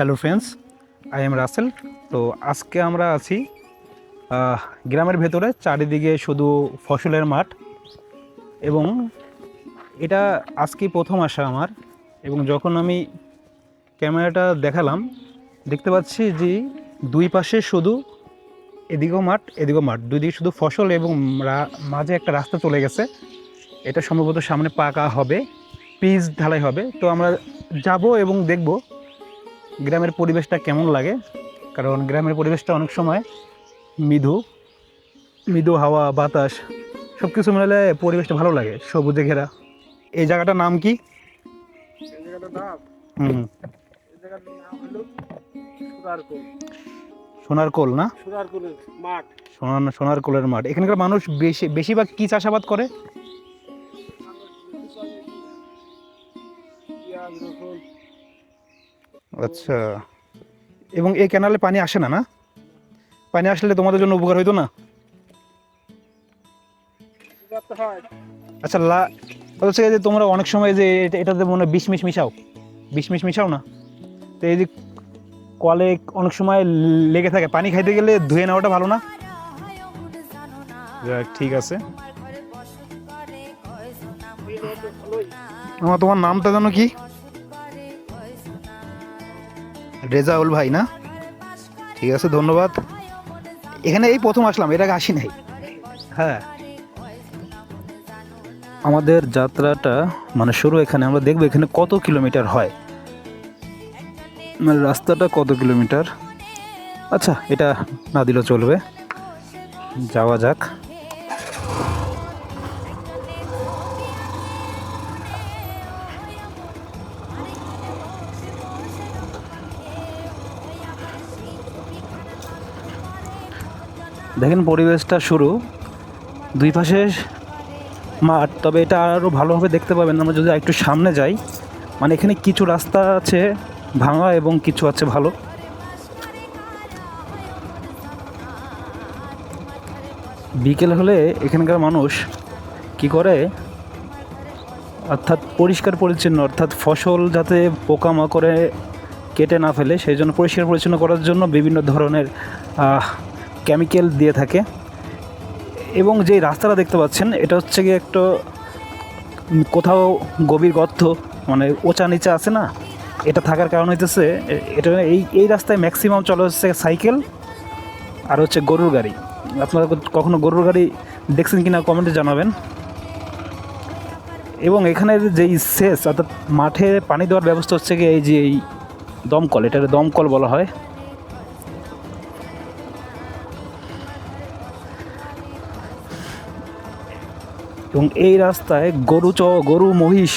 Hello friends, I am Rasel. তো আজকে আমরা আছি গ্রামের ভেতরে, চারিদিকে শুধু ফসলের মাঠ এবং এটা আজকেই প্রথম আসা আমার এবং যখন আমি ক্যামেরাটা দেখালাম, দেখতে পাচ্ছি যে দুই পাশে শুধু এদিকেও মাঠ এদিকেও মাঠ। দুই দিকে শুধু ফসল এবং মাঝে একটা রাস্তা চলে গেছে। এটা সম্ভবত সামনে পাকা হবে, পিচ ঢালাই হবে। তো আমরা যাব এবং দেখব গ্রামের পরিবেশটা কেমন লাগে? কারণ গ্রামের পরিবেশটা অনেক সময় মৃদু মৃদু হাওয়া বাতাস সব কিছু মিলালে পরিবেশটা ভালো লাগে সবুজে ঘেরা। এই জায়গাটার নাম কি? হুম। এই জায়গাটার নাম হলো সুরারকোল সোনার কোল না? সুরারকোলের মাঠ। সোনার সোনার কোলের মাঠ। এখানকার মানুষ বেশি বেশিরভাগ কী চাষাবাদ করে? আচ্ছা। এবং এই ক্যানালে পানি আসে না না? পানি আসলে তোমাদের জন্য উপকার হইতো না? আচ্ছা লা হচ্ছে যে তোমরা অনেক সময় যে এটা- এটাতে মনে হয় মিশ মিশাও। মিশ মিশাও না? তো এই যে কলে অনেক সময় লেগে থাকে পানি খাইতে গেলে ধুয়ে নেওয়াটা ভালো না? যাক, ঠিক আছে। আমার তোমার নামটা জানো কি? রেজাউল ভাই না? ঠিক আছে ধন্যবাদ। এখানে এই প্রথম আসলাম এর আগে আসি নাই। হ্যাঁ। আমাদের যাত্রাটা মানে শুরু এখানে আমরা দেখব এখানে কত কিলোমিটার হয়। মানে রাস্তাটা কত কিলোমিটার? আচ্ছা এটা না দিলেও চলবে। যাওয়া যাক। দেখেন পরিবেশটা শুরু। দুই পাশে মাঠ, তবে এটা আরও ভালোভাবে দেখতে পাবেন। আমরা যদি একটু সামনে যাই মানে এখানে কিছু রাস্তা আছে ভাঙা এবং কিছু আছে ভালো। বিকেল হলে এখানকার মানুষ কি করে? অর্থাৎ পরিষ্কার পরিচ্ছন্ন, অর্থাৎ ফসল যাতে পোকামাকড়ে কেটে না ফেলে, সেই জন্য পরিষ্কার পরিচ্ছন্ন করার জন্য বিভিন্ন ধরনের কেমিক্যাল দিয়ে থাকে। এবং যে রাস্তাটা দেখতে পাচ্ছেন, এটা হচ্ছে গিয়ে একটা, কোথাও গভীর গর্ত মানে ওচা নিচে আছে না? এটা থাকার কারণ হইতেছে, এটা এই এই রাস্তায় ম্যাক্সিমাম চলে হচ্ছে সাইকেল আর হচ্ছে গরুর গাড়ি। আপনারা কখনো গরুর গাড়ি দেখছেন কিনা কমেন্টে জানাবেন। এবং এখানের যেই সেচ, অর্থাৎ মাঠে পানি দেওয়ার ব্যবস্থা হচ্ছে গিয়ে এই যে এই দমকল, এটাকে দমকল বলা হয়। এবং এই রাস্তায় গরু চ, গরু, মহিষ,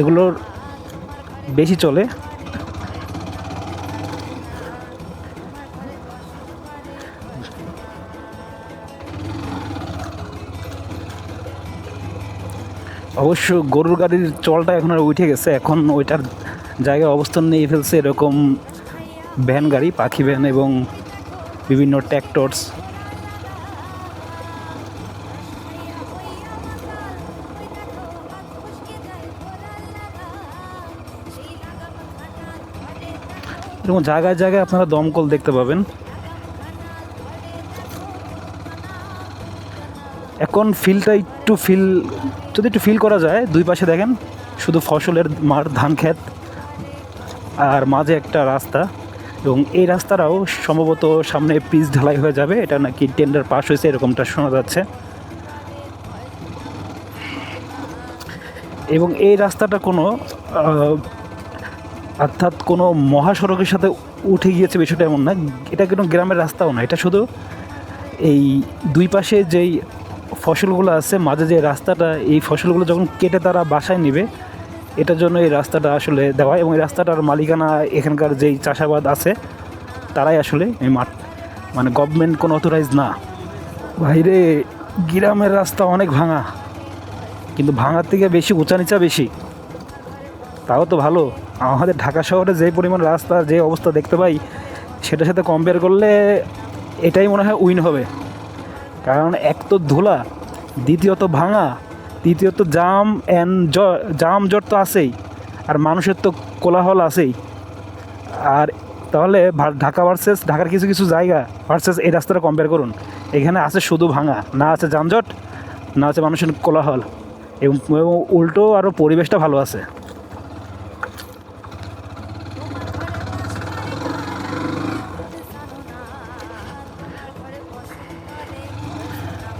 এগুলোর বেশি চলে। অবশ্য গরুর গাড়ির চলটা এখন আর উঠে গেছে। এখন ওইটার জায়গায় অবস্থান নিয়ে ফেলছে এরকম ভ্যান গাড়ি, পাখি ভ্যান এবং বিভিন্ন ট্র্যাক্টরস এরকম জায়গায় জায়গায় আপনারা দমকল দেখতে পাবেন। এখন ফিলটা একটু ফিল যদি একটু ফিল করা যায়, দুই পাশে দেখেন, শুধু ফসলের মাঠ ধান ক্ষেত আর মাঝে একটা রাস্তা। এবং এই রাস্তাটাও সম্ভবত সামনে পিচ ঢালাই হয়ে যাবে, এটা নাকি টেন্ডার পাস হয়েছে, এরকমটা শোনা যাচ্ছে। এবং এই রাস্তাটা কোনো অর্থাৎ কোনো মহাসড়কের সাথে উঠে গিয়েছে বিষয়টা এমন না, এটা কোনো গ্রামের রাস্তাও না, এটা শুধু এই দুই পাশে যেই ফসলগুলো আছে, মাঝে যে রাস্তাটা, এই ফসলগুলো যখন কেটে তারা বাসায় নেবে, এটার জন্য এই রাস্তাটা আসলে দেওয়া এবং এই রাস্তাটার মালিকানা এখানকার যেই চাষাবাদ আছে, তারাই আসলে এই মাঠ মানে গভর্নমেন্ট কোনো অথরাইজ না। বাইরে গ্রামের রাস্তা অনেক ভাঙা, কিন্তু ভাঙার থেকে বেশি উঁচা নিচা বেশি। তাও তো ভালো। আমাদের ঢাকা শহরে যে পরিমাণ রাস্তা, যে অবস্থা দেখতে পাই, সেটার সাথে কম্পেয়ার করলে এটাই মনে হয় উইন হবে। কারণ এক তো ধুলা, দ্বিতীয়ত ভাঙা, তৃতীয়ত জাম অ্যান্ড জাম জট তো আছেই, আর মানুষের তো কোলাহল আছেই। আর তাহলে ঢাকা ভার্সেস ঢাকার কিছু কিছু জায়গা ভার্সেস এই রাস্তাটা কম্পেয়ার করুন। এখানে আছে শুধু ভাঙা, না আছে যানজট, না আছে মানুষের কোলাহল। এবং উল্টো আরও পরিবেশটা ভালো আছে।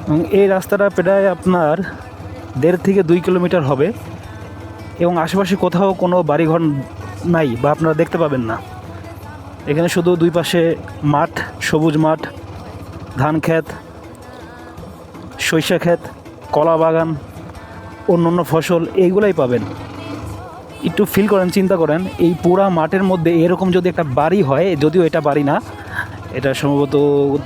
এবং এই রাস্তাটা প্রায় আপনার দেড় থেকে দুই কিলোমিটার হবে এবং আশেপাশে কোথাও কোনো বাড়িঘর নাই বা আপনারা দেখতে পাবেন না। এখানে শুধু দুই পাশে মাঠ, সবুজ মাঠ, ধান ক্ষেত, সরিষা ক্ষেত, কলা বাগান অন্য অন্য ফসল এইগুলাই পাবেন। একটু ফিল করেন, চিন্তা করেন, এই পুরা মাঠের মধ্যে এরকম যদি একটা বাড়ি হয়, যদিও এটা বাড়ি না এটা সম্ভবত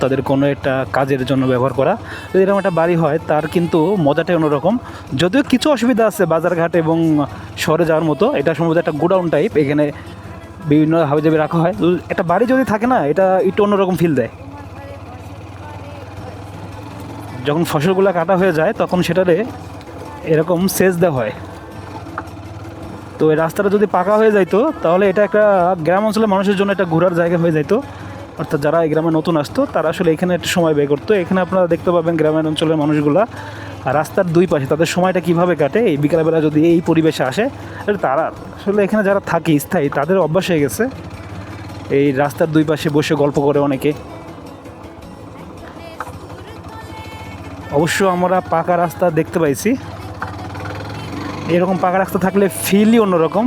তাদের কোনো একটা কাজের জন্য ব্যবহার করা। যদি এরকম একটা বাড়ি হয়, তার কিন্তু মজাটাই অন্যরকম। যদিও কিছু অসুবিধা আছে বাজারঘাট এবং শহরে যাওয়ার মতো, এটা সম্ভবত একটা গোডাউন টাইপ এখানে বিভিন্ন হাবিজাবি রাখা হয়। একটা বাড়ি যদি থাকে না, এটা একটু অন্যরকম ফিল দেয়। যখন ফসলগুলো কাটা হয়ে যায়, তখন সেটারে এরকম সেচ দেওয়া হয়। তো এই রাস্তাটা যদি পাকা হয়ে যাইতো, তাহলে এটা একটা গ্রাম অঞ্চলের মানুষের জন্য একটা ঘোরার জায়গা হয়ে যাইতো। অর্থাৎ যারা এই গ্রামে নতুন আসতো, তারা আসলে এখানে একটু সময় ব্যয় করতো। এখানে আপনারা দেখতে পাবেন গ্রামের অঞ্চলের মানুষগুলা রাস্তার দুই পাশে তাদের সময়টা কীভাবে কাটে, এই বিকালবেলা যদি এই পরিবেশে আসে তারা আসলে এখানে যারা থাকে, স্থায়ী, তাদের অভ্যাস হয়ে গেছে। এই রাস্তার দুই পাশে বসে গল্প করে অনেকে। অবশ্য আমরা পাকা রাস্তা দেখতে পাইছি। এরকম পাকা রাস্তা থাকলে ফিলই অন্যরকম।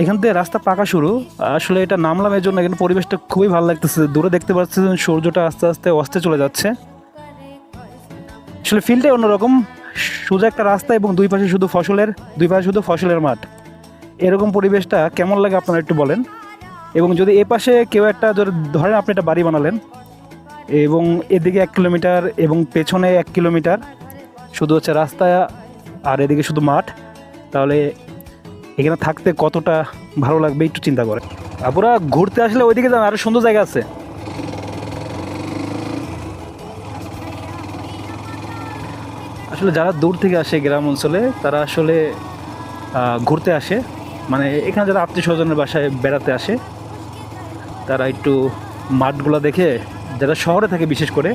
এখান থেকে রাস্তা পাকা শুরু। আসলে এটা নামলাম এর জন্য এখানে পরিবেশটা খুবই ভালো লাগতেছে। দূরে দেখতে পাচ্ছেন সূর্যটা আস্তে আস্তে অস্তে চলে যাচ্ছে। আসলে ফিল্ডটাই অন্যরকম। সোজা একটা রাস্তা এবং দুই পাশে শুধু ফসলের, দুই পাশে শুধু ফসলের মাঠ। এরকম পরিবেশটা কেমন লাগে আপনারা একটু বলেন? এবং যদি এ পাশে কেউ একটা ধরেন আপনি একটা বাড়ি বানালেন এবং এদিকে এক কিলোমিটার এবং পেছনে এক কিলোমিটার, শুধু হচ্ছে রাস্তা আর এদিকে শুধু মাঠ, তাহলে এখানে থাকতে কতটা ভালো লাগবে একটু চিন্তা করে। আপনারা ঘুরতে আসলে ওইদিকে যান আরও সুন্দর জায়গা আছে। আসলে যারা দূর থেকে আসে গ্রাম অঞ্চলে, তারা আসলে ঘুরতে আসে। মানে এখানে যারা আত্মীয় স্বজনের বাসায় বেড়াতে আসে, তারা একটু মাঠগুলো দেখে, যারা শহরে থাকে বিশেষ করে,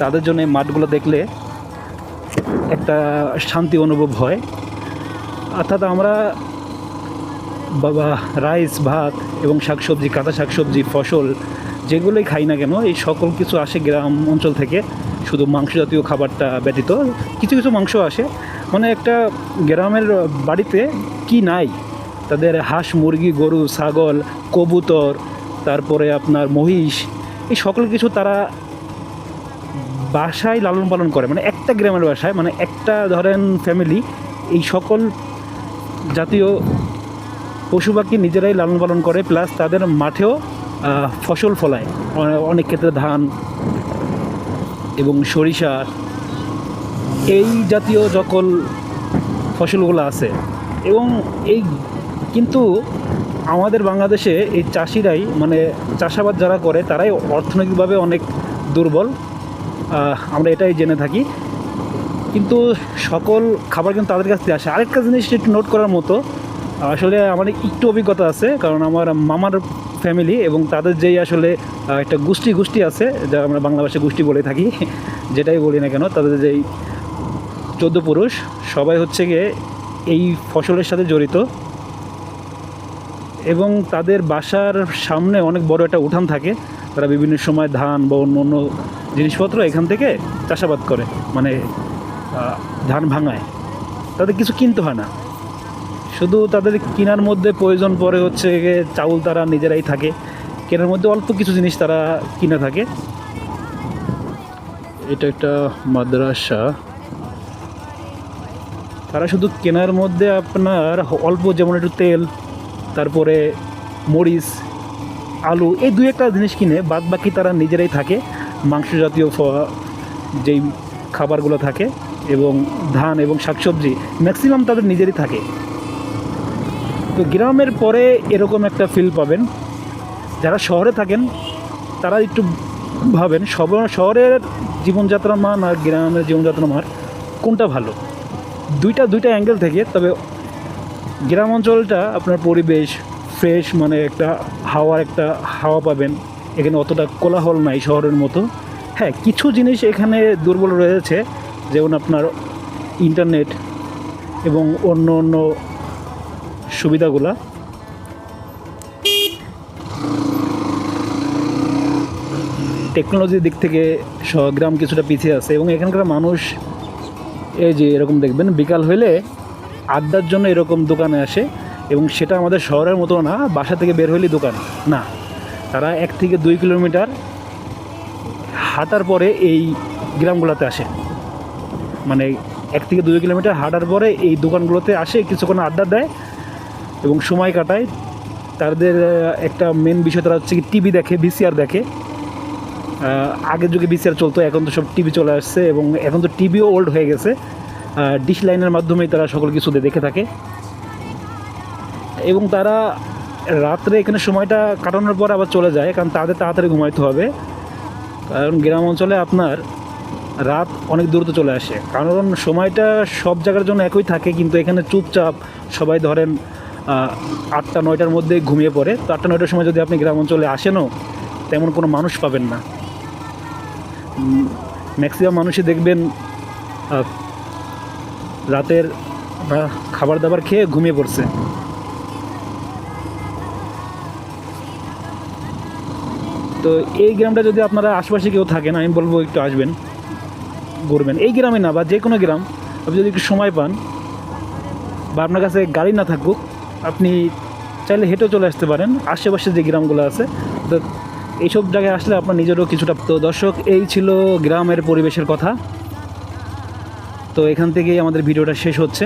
তাদের জন্য মাঠগুলো দেখলে একটা শান্তি অনুভব হয়। অর্থাৎ আমরা বাবা, রাইস, ভাত এবং শাকসবজি, কাঁচা শাকসবজি, ফসল যেগুলোই খাই না কেন, এই সকল কিছু আসে গ্রাম অঞ্চল থেকে। শুধু মাংস জাতীয় খাবারটা ব্যতীত কিছু কিছু মাংস আসে। মানে একটা গ্রামের বাড়িতে কি নাই? তাদের হাঁস, মুরগি, গরু, ছাগল, কবুতর, তারপরে আপনার মহিষ, এই সকল কিছু তারা বাসায় লালন পালন করে। মানে একটা গ্রামের বাসায় মানে একটা ধরেন ফ্যামিলি এই সকল জাতীয় পশু পাখি নিজেরাই লালন পালন করে প্লাস তাদের মাঠেও ফসল ফলায়। অনেক ক্ষেত্রে ধান এবং সরিষা। এই জাতীয় সকল ফসলগুলো আছে, এবং এই কিন্তু আমাদের বাংলাদেশে এই চাষিরাই মানে চাষাবাদ যারা করে, তারাই অর্থনৈতিকভাবে অনেক দুর্বল। আমরা এটাই জেনে থাকি। কিন্তু সকল খাবার কিন্তু তাদের কাছ থেকে আসে। আরেকটা জিনিস একটু নোট করার মতো আসলে আমার একটু অভিজ্ঞতা আছে, কারণ আমার মামার ফ্যামিলি এবং তাদের যেই আসলে একটা গোষ্ঠী গোষ্ঠী আছে, যা আমরা বাংলা ভাষায় গোষ্ঠী বলে থাকি, যেটাই বলি না কেন, তাদের যেই চোদ্দ পুরুষ, সবাই হচ্ছে গিয়ে এই ফসলের সাথে জড়িত। এবং তাদের বাসার সামনে অনেক বড় একটা উঠান থাকে, তারা বিভিন্ন সময় ধান বা অন্য অন্য জিনিসপত্র এখান থেকে চাষাবাদ করে মানে ধান ভাঙায়। তাদের কিছু কিনতে হয় না। শুধু তাদের কেনার মধ্যে প্রয়োজন পড়ে হচ্ছে চাউল তারা নিজেরাই থাকে। কেনার মধ্যে অল্প কিছু জিনিস তারা কিনে থাকে। এটা একটা মাদ্রাসা। তারা শুধু কেনার মধ্যে আপনার অল্প যেমন একটু তেল, তারপরে মরিচ, আলু, এই দুই একটা জিনিস কিনে বাদ বাকি তারা নিজেরাই থাকে। মাংস জাতীয় যেই খাবারগুলো থাকে এবং ধান এবং শাকসবজি ম্যাক্সিমাম তাদের নিজেরই থাকে। তো গ্রামের পরে এরকম একটা ফিল পাবেন। যারা শহরে থাকেন, তারা একটু ভাবেন, সব শহরের জীবনযাত্রার মান আর গ্রামের জীবনযাত্রার মান কোনটা ভালো? দুইটা দুইটা অ্যাঙ্গেল থেকে, তবে গ্রাম অঞ্চলটা আপনার পরিবেশ ফ্রেশ মানে একটা হাওয়ার একটা হাওয়া পাবেন। এখানে অতটা কোলাহল নাই শহরের মতো। হ্যাঁ কিছু জিনিস এখানে দুর্বল রয়েছে, যেমন আপনার ইন্টারনেট এবং অন্য অন্য সুবিধাগুলা। টেকনোলজির দিক থেকে গ্রাম কিছুটা পিছিয়ে আছে এবং এখানকার মানুষ, এই যে এরকম দেখবেন, বিকাল হলে আড্ডার জন্য এরকম দোকানে আসে এবং সেটা আমাদের শহরের মতো না, বাসা থেকে বের হলেই দোকান। না, তারা এক থেকে দুই কিলোমিটার হাঁটার পরে এই গ্রামগুলোতে আসে। মানে এক থেকে দুই কিলোমিটার হাঁটার পরে এই দোকানগুলোতে আসে, কিছুক্ষণ আড্ডা দেয় এবং সময় কাটায়। তাদের একটা মেন বিষয় তারা হচ্ছে কি টিভি দেখে ভিসিআর দেখে। আগের যুগে বিসিআর চলতো, এখন তো সব টিভি চলে আসছে এবং এখন তো টিভিও ওল্ড হয়ে গেছে। ডিশ লাইনের মাধ্যমেই তারা সকল কিছু দেখে থাকে। এবং তারা রাত্রে এখানে সময়টা কাটানোর পর আবার চলে যায়, কারণ তাদের তাড়াতাড়ি ঘুমাইতে হবে। কারণ গ্রাম অঞ্চলে আপনার রাত অনেক দূরত্ব চলে আসে। কারণ সময়টা সব জায়গার জন্য একই থাকে, কিন্তু এখানে চুপচাপ সবাই ধরেন আটটা, নয়টার মধ্যে ঘুমিয়ে পড়ে। তো আটটা, নয়টার সময় যদি আপনি গ্রাম অঞ্চলে আসেনও, তেমন কোনো মানুষ পাবেন না। ম্যাক্সিমাম মানুষই দেখবেন রাতের খাবার দাবার খেয়ে ঘুমিয়ে পড়ছে। তো এই গ্রামটা যদি আপনারা আশেপাশে কেউ থাকেন, আমি বলব একটু আসবেন, ঘুরবেন। এই গ্রামে না, বা যে কোনো গ্রাম, আপনি যদি একটু সময় পান, বা আপনার কাছে গাড়ি না থাকুক আপনি চাইলে হেঁটেও চলে আসতে পারেন। আশেপাশে যে গ্রামগুলো আছে, তো এইসব জায়গায় আসলে আপনার নিজেরও কিছুটা তো দর্শক, এই ছিল গ্রামের পরিবেশের কথা। তো এখান থেকেই আমাদের ভিডিওটা শেষ হচ্ছে।